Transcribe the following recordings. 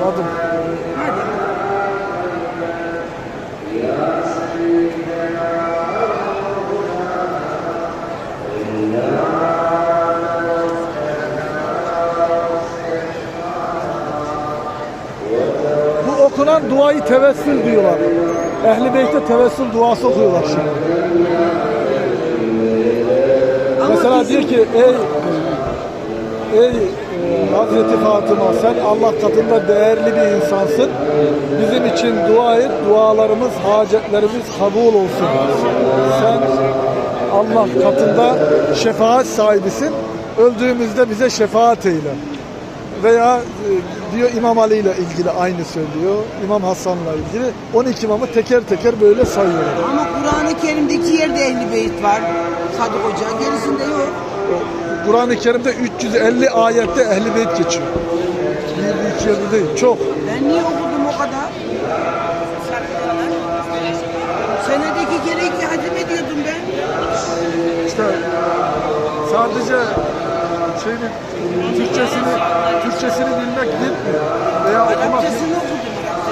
Başladım. Hadi. Bu okunan duayı tevessül diyorlar. Ehli Beyt'te tevessül duası okuyorlar şimdi. Ama Mesela bizim- diyor ki ey ey e, Hazreti Fatıma sen Allah katında değerli bir insansın. Bizim için dua et. Dualarımız, hacetlerimiz kabul olsun. Sen Allah katında şefaat sahibisin. Öldüğümüzde bize şefaat eyle. Veya e, diyor İmam Ali ile ilgili aynı söylüyor. İmam Hasan'la ilgili. 12 imamı teker teker böyle sayıyor. Ama Kur'an-ı Kerim'de yerde ehli beyt var. Sadık Hoca. Gerisinde yok. Kur'an-ı Kerim'de 350 ayette ehli beyt geçiyor. Bir, iki yerde değil. Çok. Ben niye okudum o kadar? Senede iki kere iki hatim ediyordum ben. İşte sadece şeyini, Türkçesini, Türkçesini bilmek yetmiyor. Veya okumak Arapçasını okudum.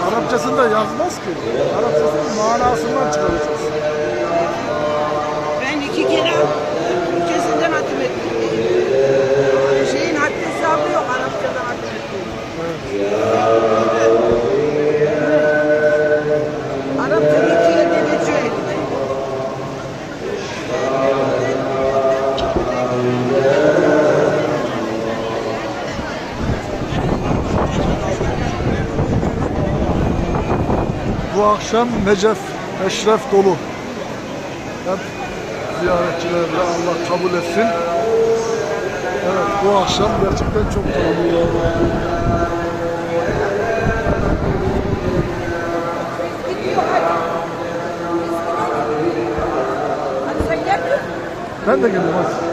Arapçasını da yazmaz ki. Arapçasının manasından çıkaracağız. Ben iki kere Türkçesinden hatim ettim. Şeyin haddi hesabı yok Arapçadan hatim ettim. Arapça iki yerde geçiyor elinde. Bu akşam Necef, Eşref dolu. Hep ziyaretçilerle Allah kabul etsin. Evet bu akşam gerçekten çok dolu. Ben de geliyorum hadi.